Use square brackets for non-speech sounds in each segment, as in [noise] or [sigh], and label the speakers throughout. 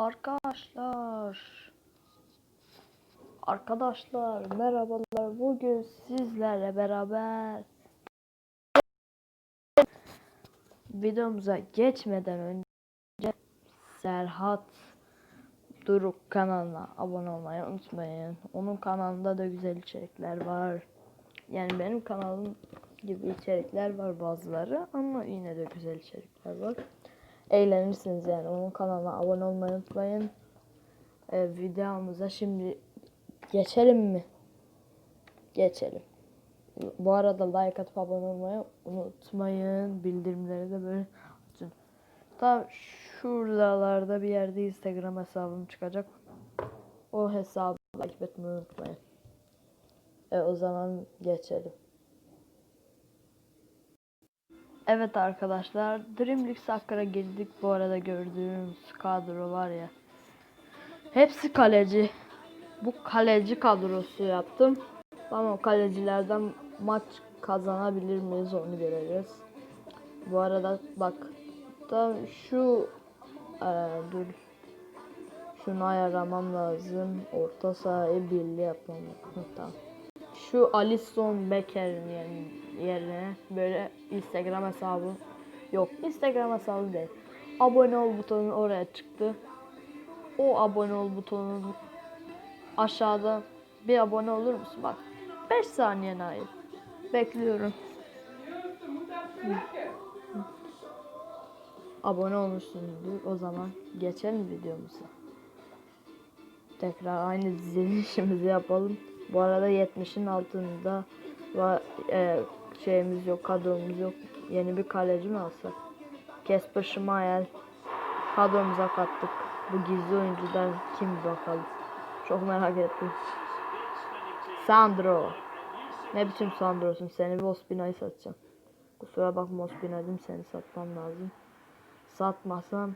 Speaker 1: Arkadaşlar. Arkadaşlar merhabalar. Bugün sizlerle beraber videomuza geçmeden önce Serhat Duruk kanalına abone olmayı unutmayın. Onun kanalında da güzel içerikler var. Yani benim kanalım gibi içerikler var bazıları ama yine de güzel içerikler var. Eğlenirsiniz yani. Onun kanalına abone olmayı unutmayın. Ee, videomuza şimdi geçelim mi? Geçelim. Bu arada like atıp abone olmayı unutmayın. Bildirimleri de böyle açın. Tam şuralarda bir yerde Instagram hesabım çıkacak. O hesabı takip etmeyi unutmayın. E, o zaman geçelim. Evet arkadaşlar Dream League Sakkar'a girdik. Bu arada gördüğünüz kadro var ya. Hepsi kaleci. Bu kaleci kadrosu yaptım. Tamam kalecilerden maç kazanabilir miyiz onu göreceğiz. Bu arada bak tam şu eee, dur şunu ayarlamam lazım. Orta sahayı birli yapmam. Tamam. Şu Alisson Becker'in yerine, böyle Instagram hesabı yok. Instagram hesabı değil. Abone ol butonu oraya çıktı. O abone ol butonunun aşağıda bir abone olur musun? Bak 5 saniye ait. Bekliyorum. Abone olmuşsundur. O zaman geçelim videomuza. Tekrar aynı dizilişimizi [laughs] yapalım. Bu arada 70'in altında va- e, şeyimiz yok, kadromuz yok. Yeni bir kaleci mi alsak? Kesper Schmeichel kadromuza kattık. Bu gizli oyuncudan kim bakalım. Çok merak ettim. Sandro. Ne biçim Sandro'sun? Seni bir Ospina'yı satacağım. Kusura bakma Ospina'cım seni satmam lazım. Satmasam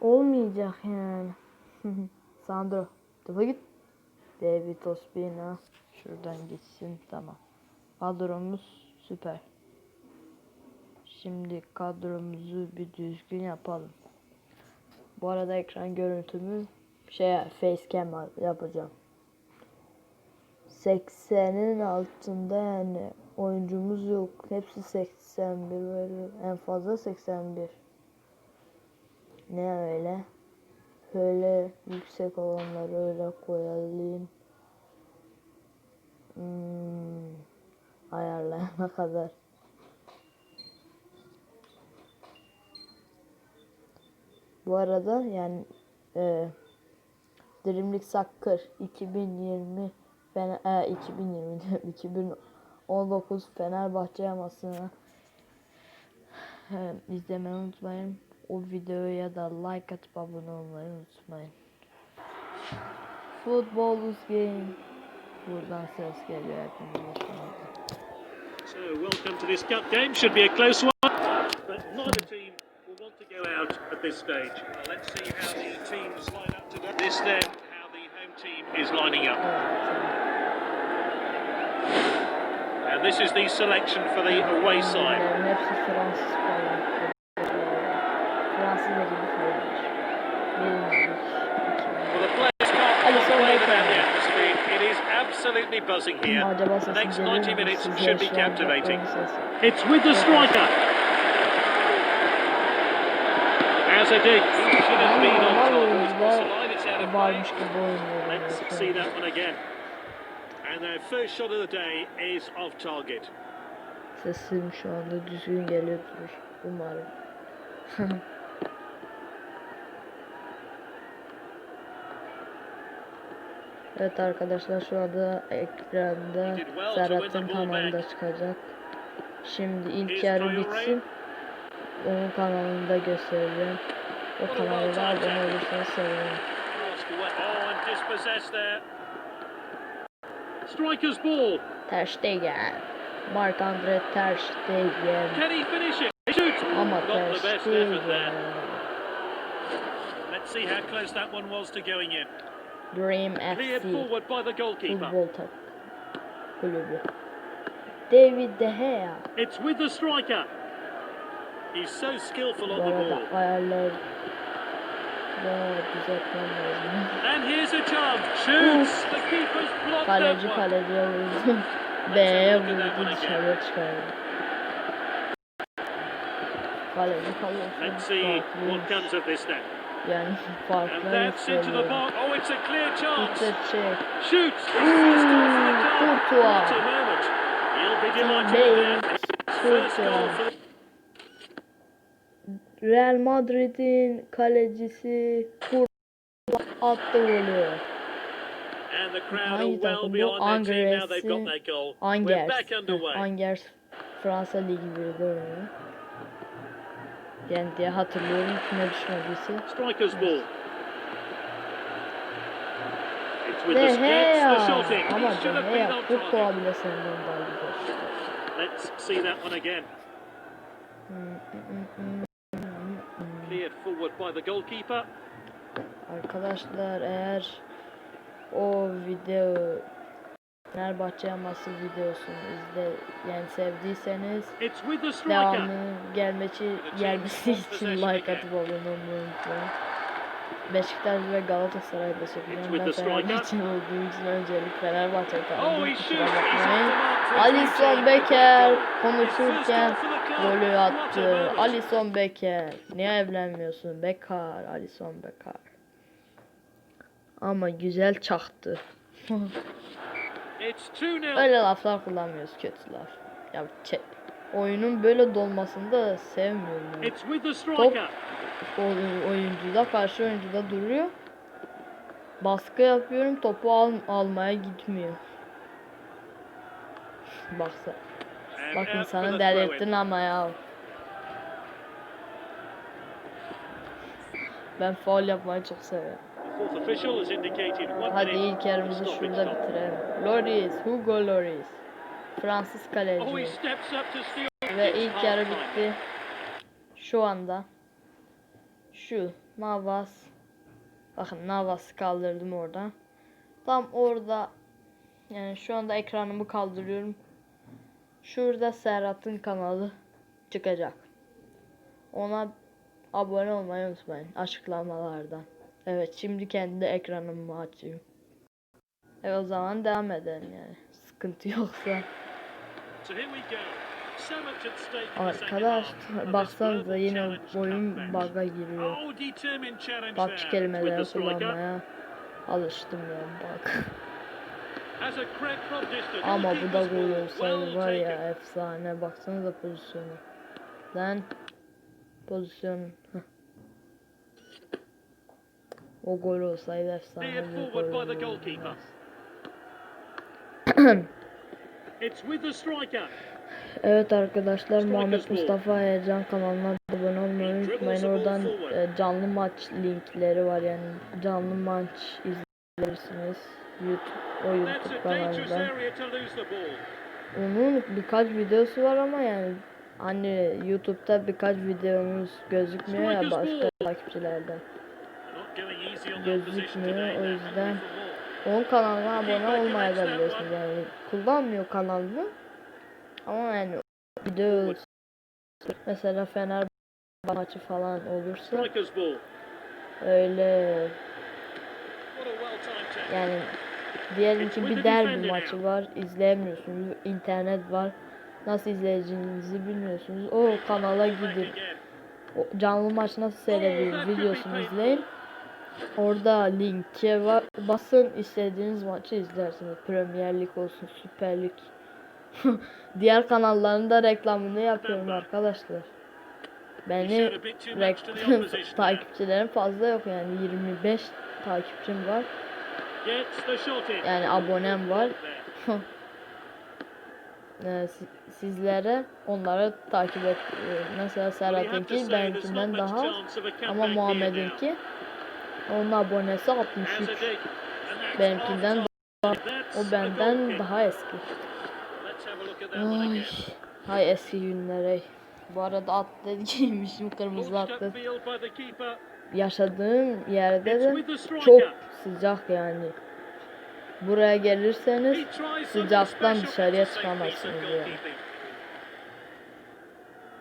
Speaker 1: olmayacak yani. [laughs] Sandro. Dur git. David Ospina. Şuradan gitsin. Tamam. Kadromuz süper. Şimdi kadromuzu bir düzgün yapalım. Bu arada ekran görüntümü şey facecam yapacağım. 80'in altında yani oyuncumuz yok. Hepsi 81 böyle en fazla 81. Ne öyle? Böyle yüksek olanları öyle koyalım. Hmm, ayarlayana kadar. Bu arada yani e, Dream League Soccer 2020 Fener, e, 2020 diyorum, 2019 Fenerbahçe yamasını e, izlemeyi unutmayın. O videoya da like atıp abone olmayı unutmayın. Football is game. Buradan ses geliyor anda.
Speaker 2: So, welcome to this cup game. Should be a close one, but neither team will want to go out at this stage. Well, let's see how the teams line up today. This then, how the home team is lining up. And this is the selection for the away side.
Speaker 1: Hepsi Fransız falan. Fransız gibi falan. Bilmiyoruz.
Speaker 2: Absolutely buzzing here. The next 90 minutes should be captivating. It's with the striker. As a dig, he should have been on top of his cross line. It's out of play.
Speaker 1: Varmış gibi oynuyorum.
Speaker 2: Let's see that one again. And their first shot of the day is off target.
Speaker 1: Sesim şu anda düzgün geliyordur. Umarım. Evet arkadaşlar şu anda ekranda Serhat'ın kanalında çıkacak. Şimdi ilk yarı bitsin. Onun kanalında göstereceğim. O kanalda abone olursanız sevinirim.
Speaker 2: Oh. Striker's ball.
Speaker 1: Ter Stegen. Marc-Andre Ter Stegen.
Speaker 2: Can he finish it? He shoots.
Speaker 1: Ama Ter. Stegen.
Speaker 2: Let's see how close that one was to going in.
Speaker 1: Dream FC.
Speaker 2: forward by the goalkeeper.
Speaker 1: Futbol tak kulübü. David De Gea.
Speaker 2: It's with the striker. He's so skillful on the ball.
Speaker 1: ayarlar burada düzeltmem lazım.
Speaker 2: And here's a chance. Shoots. The keeper's blocked
Speaker 1: Kaleci kaleciye vurdu. B'ye vurdu dışarıya çıkardı. Kaleci
Speaker 2: Let's see what comes of this then.
Speaker 1: Yani [laughs] farklı
Speaker 2: box. Oh, it's a clear chance.
Speaker 1: Gidecek.
Speaker 2: Shoots. His first goal for the club.
Speaker 1: Courtois.
Speaker 2: What a moment. He'll be delighted
Speaker 1: Bale.
Speaker 2: for
Speaker 1: Real Madrid'in kalecisi Courtois attı golü. Hangi takım bu? Angers.
Speaker 2: underway.
Speaker 1: Angers Fransa Ligi bir oyunu. Yani diye hatırlıyorum kime düşmediyse.
Speaker 2: Striker's ball.
Speaker 1: Ama
Speaker 2: He
Speaker 1: De
Speaker 2: have been
Speaker 1: Gea
Speaker 2: on
Speaker 1: Courtois
Speaker 2: target.
Speaker 1: bile senden daha güzel.
Speaker 2: Let's see that one again. Cleared forward by the goalkeeper.
Speaker 1: Arkadaşlar eğer o video Fenerbahçe yaması videosunu izle yani sevdiyseniz
Speaker 2: It's with the striker.
Speaker 1: devamı gelmesi gelmesi için like atıp abone olmayı unutmayın. Beşiktaş ve.
Speaker 2: It's with
Speaker 1: Ben. Fenerbahçe olduğum için öncelik Fenerbahçe
Speaker 2: Oh,
Speaker 1: kaldım.
Speaker 2: he
Speaker 1: Kusura bakmayın. Alisson. Becker konuşurken golü attı. Alisson Becker. Niye evlenmiyorsun? Bekar. Alisson Bekar. Ama güzel çaktı. [laughs]
Speaker 2: It's 2-0.
Speaker 1: Öyle laflar kullanmıyoruz kötü laf. Ya çek. Oyunun böyle dolmasını da sevmiyorum. yani. O- oyuncuda karşı oyuncuda duruyor. Baskı yapıyorum topu al, almaya gitmiyor. Baksa. Bak insanı delirttin ama ya. Ben faul yapmayı çok seviyorum. Hadi ilk yarımızı şurada bitirelim. Loris, Hugo Loris. Fransız
Speaker 2: Oh,
Speaker 1: kaleci.
Speaker 2: steal.
Speaker 1: Ve ilk yarı bitti. Şu anda. Şu Navas. Bakın Navas'ı kaldırdım oradan. Tam orada. Yani şu anda ekranımı kaldırıyorum. Şurada Serhat'ın kanalı çıkacak. Ona abone olmayı unutmayın açıklamalardan. Evet şimdi kendi ekranımı açayım. Evet o zaman devam edelim yani. Sıkıntı yoksa.
Speaker 2: So here we go. So much at stake in the second
Speaker 1: Arkadaş
Speaker 2: half of this
Speaker 1: baksanıza yine
Speaker 2: challenge
Speaker 1: oyun
Speaker 2: comeback.
Speaker 1: bug'a giriyor.
Speaker 2: Oh, determined challenge
Speaker 1: Bak
Speaker 2: there with
Speaker 1: kelimeleri kullanmaya alıştım ya bak. Ama bu da gol olsaydı var ya efsane. Baksanıza pozisyonu. Lan pozisyon. O gol olsaydı efsane bir gol olurdu.
Speaker 2: goalkeeper. [clears throat] It's with the striker.
Speaker 1: Evet arkadaşlar Muhammed. Mustafa Ercan kanalına abone olmayı unutmayın. Oradan e, canlı maç linkleri var yani canlı maç izleyebilirsiniz. YouTube, o YouTube
Speaker 2: a dangerous
Speaker 1: kanalından.
Speaker 2: area to lose the ball.
Speaker 1: Onun birkaç videosu var ama yani hani YouTube'da birkaç videomuz gözükmüyor ya başka takipçilerden. Gözükmüyor o yüzden onun kanalına abone olmayabilirsiniz yani kullanmıyor kanalını ama yani video mesela Fener maçı falan olursa öyle yani diyelim ki bir derbi maçı var izleyemiyorsunuz internet var. Nasıl izleyeceğinizi bilmiyorsunuz. O kanala gidin. O canlı maç nasıl
Speaker 2: Oh, could be
Speaker 1: videosunu izleyin. Orada linke. Basın istediğiniz maçı izlersiniz. Premier Lig olsun, Süper Lig. [laughs] Diğer kanalların da reklamını yapıyorum arkadaşlar. Beni [laughs] takipçilerim fazla yok yani 25 takipçim var. Yani abonem var. [laughs] Ee, si- sizlere onları takip et. Mesela Serhat'ınki benimkinden daha Ama. Muhammed'inki onun abonesi
Speaker 2: Has a
Speaker 1: 63.
Speaker 2: dig. And that's
Speaker 1: Benimkinden.
Speaker 2: That's
Speaker 1: O benden daha eski. Ay, hay eski günlere. Bu arada atlet giymişim kırmızı atlet. Yaşadığım yerde de çok sıcak yani. Buraya gelirseniz sıcaktan dışarıya çıkamazsınız yani.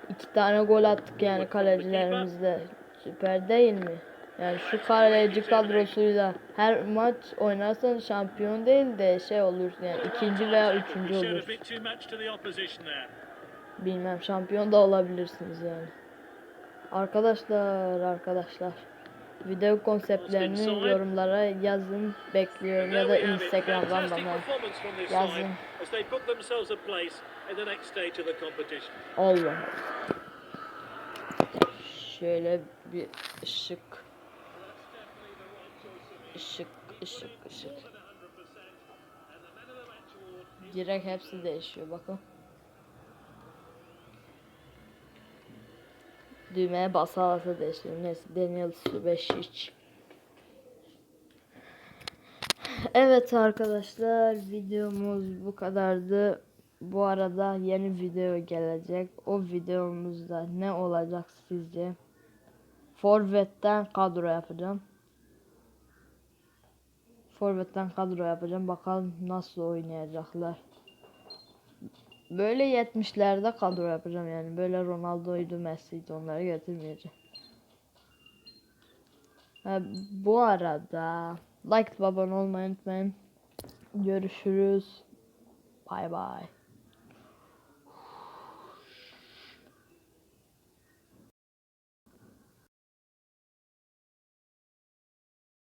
Speaker 1: iki tane gol attık yani kalecilerimizle. Süper değil mi? Yani şu kaleci kadrosuyla her maç oynarsan şampiyon değil de şey olursun yani ikinci veya üçüncü olursun. Bilmem şampiyon da olabilirsiniz yani. Arkadaşlar arkadaşlar video konseptlerini yorumlara yazın bekliyorum ya da. Instagram'dan bana yazın. Allah. Şöyle bir ışık. Işık, ışık, ışık. Direkt hepsi değişiyor bakın. Düğmeye basa basa değişiyor. Neyse Daniel Subasic. Evet arkadaşlar videomuz bu kadardı. Bu arada yeni video gelecek. O videomuzda ne olacak sizce? Forvet'ten kadro yapacağım. Forvet'ten kadro yapacağım. Bakalım nasıl oynayacaklar. Böyle 70'lerde kadro yapacağım yani. Böyle Ronaldo'ydu, Messi'ydi onları getirmeyeceğim. Ha, bu arada like abone olmayı unutmayın. Görüşürüz. Bay bay.